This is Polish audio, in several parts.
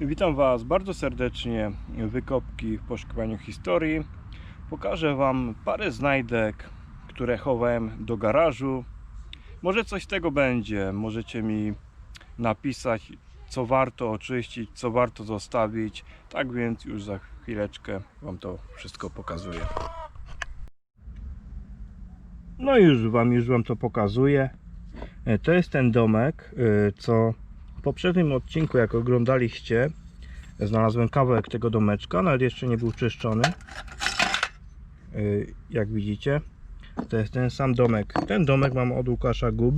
Witam Was bardzo serdecznie Wykopki w poszukiwaniu historii. Pokażę Wam parę znajdek, które chowałem do garażu. Może coś z tego będzie. Możecie mi napisać, co warto oczyścić, co warto zostawić. Tak więc już za chwileczkę Wam to wszystko pokazuję. No już Wam, już Wam to pokazuję. E, To jest ten domek, e, co w poprzednim odcinku, jak oglądaliście, znalazłem kawałek tego domeczka, nawet jeszcze nie był czyszczony. Yy, Jak widzicie, to jest ten sam domek. Ten domek mam od Łukasza Gub.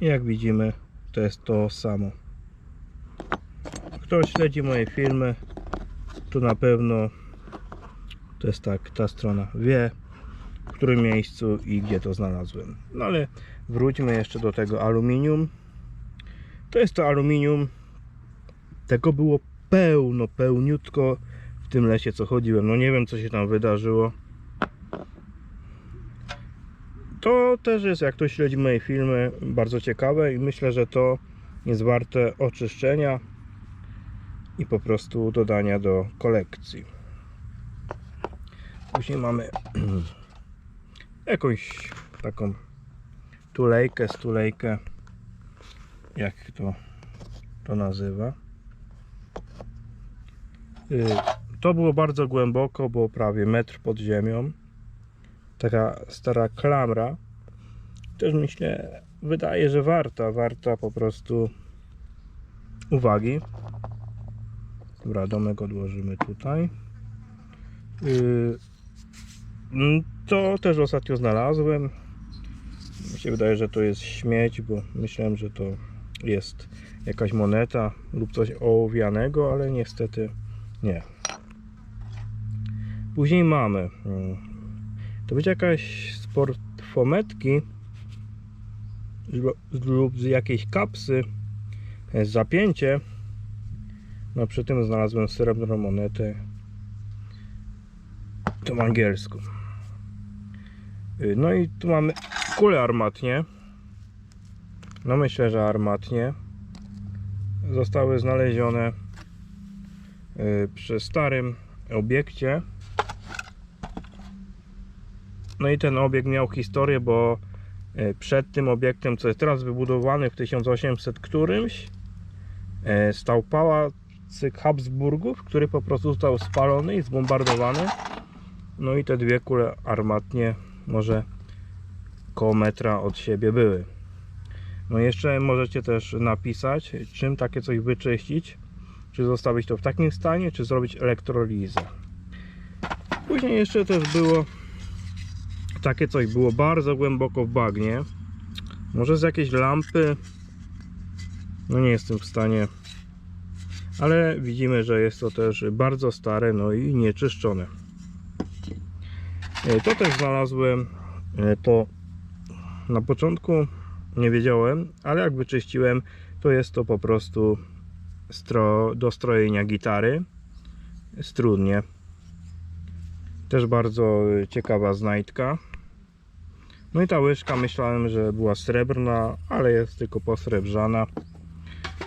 I jak widzimy, to jest to samo. Kto śledzi moje filmy, to na pewno to jest tak, ta strona wie, w którym miejscu i gdzie to znalazłem. No ale wróćmy jeszcze do tego aluminium. To jest to aluminium. Tego było pełno, pełniutko w tym lesie, co chodziłem. No nie wiem, co się tam wydarzyło. To też jest, jak ktoś śledzi moje filmy, bardzo ciekawe i myślę, że to jest warte oczyszczenia i po prostu dodania do kolekcji. Później mamy jakąś taką tulejkę, stulejkę jak to to nazywa. Y, To było bardzo głęboko, było prawie metr pod ziemią. Taka stara klamra. Też myślę, wydaje, że warta, warta po prostu uwagi. Dobra, domek odłożymy tutaj. Y, To też ostatnio znalazłem. Mi się wydaje, że to jest śmieć, bo myślałem, że to jest jakaś moneta lub coś ołowianego, ale niestety nie. Później mamy mm, to być jakaś z lub- z jakiejś kapsy e, zapięcie. No przy tym znalazłem srebrną monetę. W angielsku. Y, No i tu mamy kulę armatnie. No myślę, że armatnie zostały znalezione y, przy starym obiekcie. No i ten obiekt miał historię, bo y, przed tym obiektem, co jest teraz wybudowany w 1800 którymś, y, stał pałacyk Habsburgów, który po prostu został spalony i zbombardowany. No i te dwie kule armatnie może koło metra od siebie były. No jeszcze możecie też napisać, czym takie coś wyczyścić. Czy zostawić to w takim stanie, czy zrobić elektrolizę. Później jeszcze też było takie coś było bardzo głęboko w bagnie. Może z jakiejś lampy. No nie jestem w stanie. Ale widzimy, że jest to też bardzo stare, no i nieczyszczone. E, To też znalazłem e, to na początku nie wiedziałem, ale jak wyczyściłem, to jest to po prostu stro, do strojenia gitary. Strudnie. Też bardzo ciekawa znajdka. No i ta łyżka myślałem, że była srebrna, ale jest tylko posrebrzana.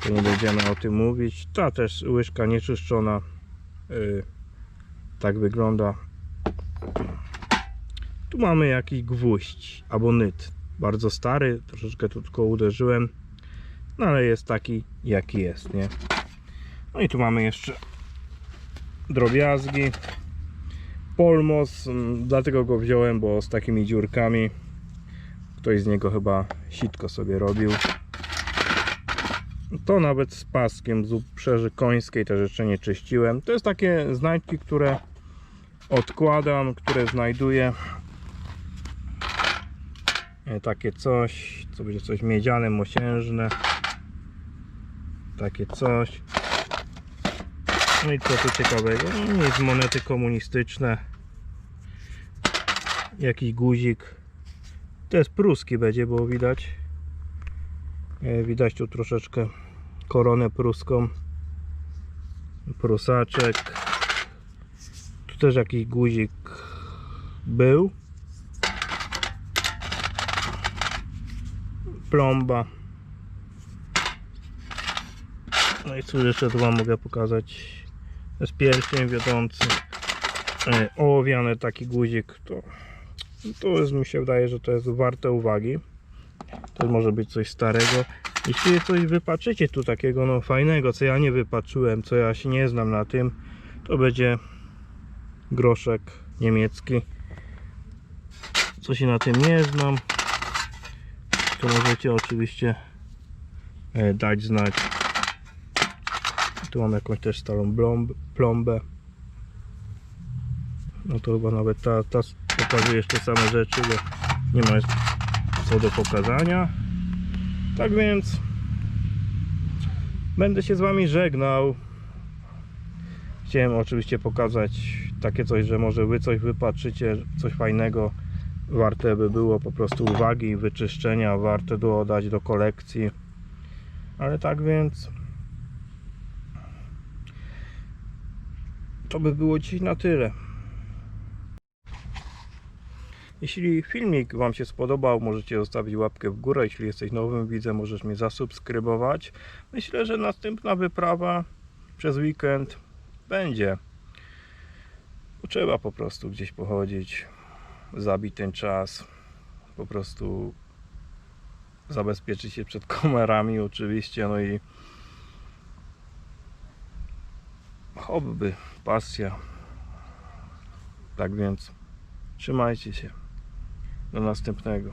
To nie będziemy o tym mówić. Ta też łyżka nieczyszczona. Yy, tak wygląda. Tu mamy jakiś gwóźdź albo nyt bardzo stary, troszeczkę tu tylko uderzyłem, no ale jest taki jaki jest, nie? No i tu mamy jeszcze drobiazgi. Polmos, mm, dlatego go wziąłem, bo z takimi dziurkami ktoś z niego chyba sitko sobie robił. To nawet z paskiem z uprzeży końskiej też jeszcze nie czyściłem. To jest takie znajdki, które odkładam, które znajduję takie coś, co będzie coś miedziane, mosiężne. Takie coś. No i co tu ciekawego? No Nic, monety komunistyczne. Jakiś guzik. To jest pruski będzie, bo widać. E, Widać tu troszeczkę koronę pruską. Prusaczek. Tu też jakiś guzik był. Plomba. No i cóż jeszcze tu Wam mogę pokazać. Jest pierścień wiodący. E, Ołowiany taki guzik. To, to jest, mi się wydaje, że to jest warte uwagi. To może być coś starego. Jeśli coś wypaczycie tu takiego no fajnego, co ja nie wypaczyłem, co ja się nie znam na tym, to będzie groszek niemiecki. Co się na tym nie znam, to możecie oczywiście e, dać znać. Tu mam jakąś też starą plombę. No to chyba nawet ta, ta pokazuje jeszcze same rzeczy, bo nie ma co do pokazania. Tak więc będę się z Wami żegnał. Chciałem oczywiście pokazać takie coś, że może Wy coś wypatrzycie, coś fajnego. Warte by było po prostu uwagi i wyczyszczenia, warte dodać do kolekcji. Ale tak więc to by było dzisiaj na tyle. Jeśli filmik Wam się spodobał, możecie zostawić łapkę w górę. Jeśli jesteś nowym widzem, możesz mnie zasubskrybować. Myślę, że następna wyprawa przez weekend będzie. Trzeba po prostu gdzieś pochodzić, zabić ten czas, po prostu zabezpieczyć się przed kamerami oczywiście, no i hobby, pasja. Tak więc trzymajcie się. Do następnego.